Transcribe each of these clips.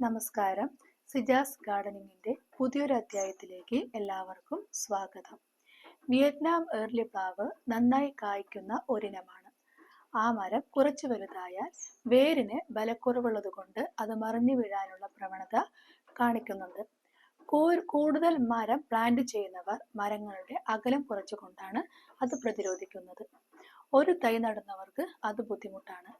നമസ്കാരം. സിജാസ് ഗാർഡനിങ്ങിന്റെ പുതിയൊരു അധ്യായത്തിലേക്ക് എല്ലാവർക്കും സ്വാഗതം. വിയറ്റ്നാം ഏർലി പ്ലാവ് നന്നായി കായ്ക്കുന്ന ഒരിനമാണ്. ആ മരം കുറച്ചു വലുതായാൽ വേരിന് ബലക്കുറവുള്ളത് കൊണ്ട് അത് മറിഞ്ഞു വീഴാനുള്ള പ്രവണത കാണിക്കുന്നുണ്ട്. കൂടുതൽ മരം പ്ലാന്റ് ചെയ്യുന്നവർ മരങ്ങളുടെ അകലം കുറച്ചുകൊണ്ടാണ് അത് പ്രതിരോധിക്കുന്നത്. ഒരു തൈ നടുന്നവർക്ക് അത് ബുദ്ധിമുട്ടാണ്.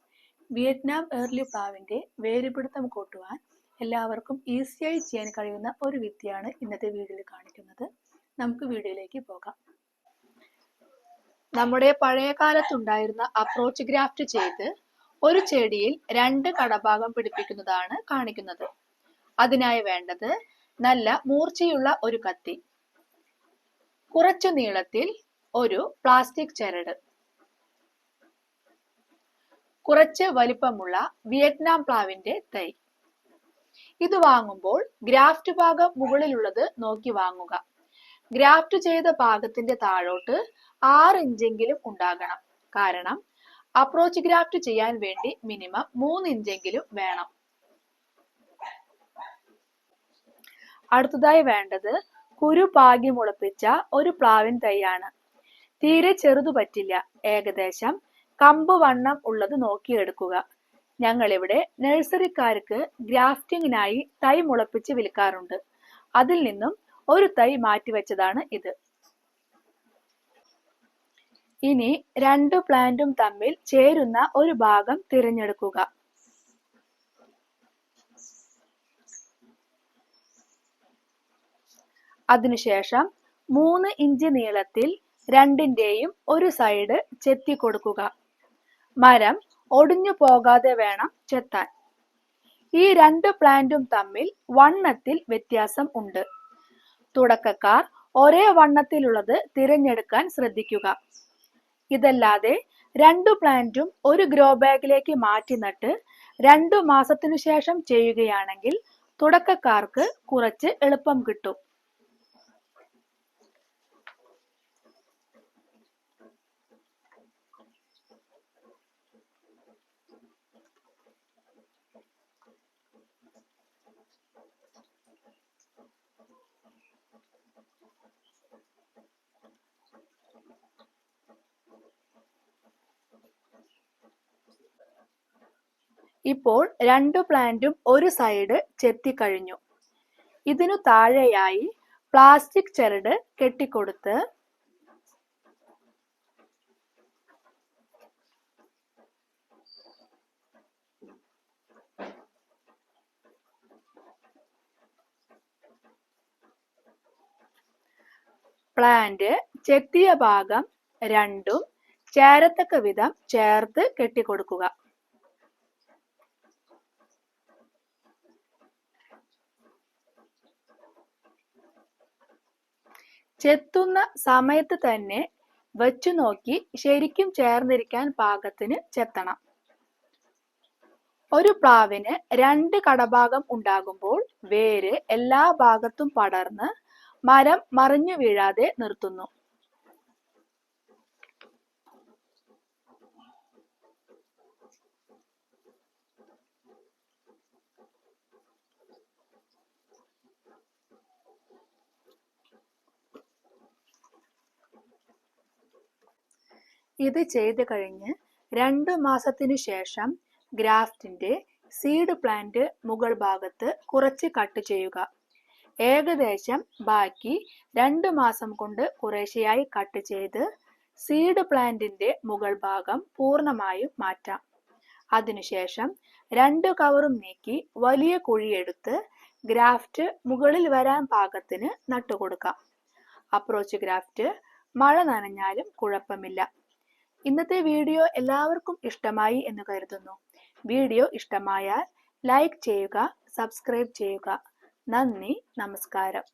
വിയറ്റ്നാം ഏർലി പ്ലാവിന്റെ വേരുപിടുത്തം കൂട്ടുവാൻ എല്ലാവർക്കും ഈസിയായി ചെയ്യാൻ കഴിയുന്ന ഒരു വിദ്യയാണ് ഇന്നത്തെ വീഡിയോയിൽ കാണിക്കുന്നത്. നമുക്ക് വീഡിയോയിലേക്ക് പോകാം. നമ്മുടെ പഴയ കാലത്തുണ്ടായിരുന്ന അപ്രോച്ച് ഗ്രാഫ്റ്റ് ചെയ്ത് ഒരു ചെടിയിൽ രണ്ട് കടഭാഗം പിടിപ്പിക്കുന്നതാണ് കാണിക്കുന്നത്. അതിനായി വേണ്ടത് നല്ല മൂർച്ചയുള്ള ഒരു കത്തി കുറച്ചു നീളത്തിൽ ഒരു പ്ലാസ്റ്റിക് ചരട് കുറച്ച് വലിപ്പമുള്ള വിയറ്റ്നാം പ്ലാവിന്റെ തൈ ഇത് വാങ്ങുമ്പോൾ ഗ്രാഫ്റ്റ് ഭാഗം മുകളിലുള്ളത് നോക്കി വാങ്ങുക. ഗ്രാഫ്റ്റ് ചെയ്ത ഭാഗത്തിന്റെ താഴോട്ട് ആറ് ഇഞ്ചെങ്കിലും ഉണ്ടാകണം. കാരണം അപ്രോച്ച് ഗ്രാഫ്റ്റ് ചെയ്യാൻ വേണ്ടി മിനിമം മൂന്ന് ഇഞ്ചെങ്കിലും വേണം. അടുത്തതായി വേണ്ടത് കുരു പാകി മുളപ്പിച്ച ഒരു പ്ലാവിൻ തൈയാണ്. തീരെ ചെറുതു പറ്റില്ല. ഏകദേശം കമ്പ് വണ്ണം ഉള്ളത് നോക്കിയെടുക്കുക. ഞങ്ങളിവിടെ നഴ്സറിക്കാർക്ക് ഗ്രാഫ്റ്റിങ്ങിനായി തൈ മുളപ്പിച്ച് വിൽക്കാറുണ്ട്. അതിൽ നിന്നും ഒരു തൈ മാറ്റിവെച്ചതാണ് ഇത്. ഇനി രണ്ടു പ്ലാന്റും തമ്മിൽ ചേരുന്ന ഒരു ഭാഗം തിരഞ്ഞെടുക്കുക. അതിനുശേഷം മൂന്ന് ഇഞ്ച് നീളത്തിൽ രണ്ടിന്റെയും ഒരു സൈഡ് ചെത്തി കൊടുക്കുക. മരം ഒടിഞ്ഞു പോകാതെ വേണം ചെത്താൻ. ഈ രണ്ട് പ്ലാന്റും തമ്മിൽ വണ്ണത്തിൽ വ്യത്യാസം ഉണ്ട്. തുടക്കക്കാർ ഒരേ വണ്ണത്തിലുള്ളത് തിരഞ്ഞെടുക്കാൻ ശ്രദ്ധിക്കുക. ഇതല്ലാതെ രണ്ടു പ്ലാന്റും ഒരു ഗ്രോ ബാഗിലേക്ക് മാറ്റി നട്ട് രണ്ടു മാസത്തിനു ശേഷം ചെയ്യുകയാണെങ്കിൽ തുടക്കക്കാർക്ക് കുറച്ച് എളുപ്പം കിട്ടും. ഇപ്പോൾ രണ്ടു പ്ലാന്റും ഒരു സൈഡ് ചെത്തിക്കഴിഞ്ഞു. ഇതിനു താഴെയായി പ്ലാസ്റ്റിക് ചരട് കെട്ടിക്കൊടുത്ത് പ്ലാന്റ് ചെത്തിയ ഭാഗം രണ്ടും ചേരത്തക്ക വിധം ചേർത്ത് കെട്ടിക്കൊടുക്കുക. ചെത്തുന്ന സമയത്ത് തന്നെ വച്ചു നോക്കി ശരിക്കും ചേർന്നിരിക്കാൻ പാകത്തിന് ചെത്തണം. ഒരു പ്ലാവിന് രണ്ട് കടഭാഗം ഉണ്ടാകുമ്പോൾ വേര് എല്ലാ ഭാഗത്തും പടർന്ന് മരം മറിഞ്ഞു വീഴാതെ നിർത്തുന്നു. ഇത് ചെയ്തു കഴിഞ്ഞ് രണ്ട് മാസത്തിനു ശേഷം ഗ്രാഫ്റ്റിന്റെ സീഡ് പ്ലാന്റ് മുകൾ ഭാഗത്ത് കുറച്ച് കട്ട് ചെയ്യുക. ഏകദേശം ബാക്കി രണ്ട് മാസം കൊണ്ട് കുറേശ്ശെയായി കട്ട് ചെയ്ത് സീഡ് പ്ലാന്റിന്റെ മുകൾ ഭാഗം പൂർണമായും മാറ്റാം. അതിനുശേഷം രണ്ട് കവറും നീക്കി വലിയ കുഴിയെടുത്ത് ഗ്രാഫ്റ്റ് മുകളിൽ വരാൻ പാകത്തിന് നട്ടുകൊടുക്കാം. അപ്രോച്ച് ഗ്രാഫ്റ്റ് മഴ നനഞ്ഞാലും കുഴപ്പമില്ല. ഇന്നത്തെ വീഡിയോ എല്ലാവർക്കും ഇഷ്ടമായി എന്ന് കരുതുന്നു. വീഡിയോ ഇഷ്ടമായാൽ ലൈക്ക് ചെയ്യുക സബ്സ്ക്രൈബ് ചെയ്യുക. നന്ദി നമസ്കാരം.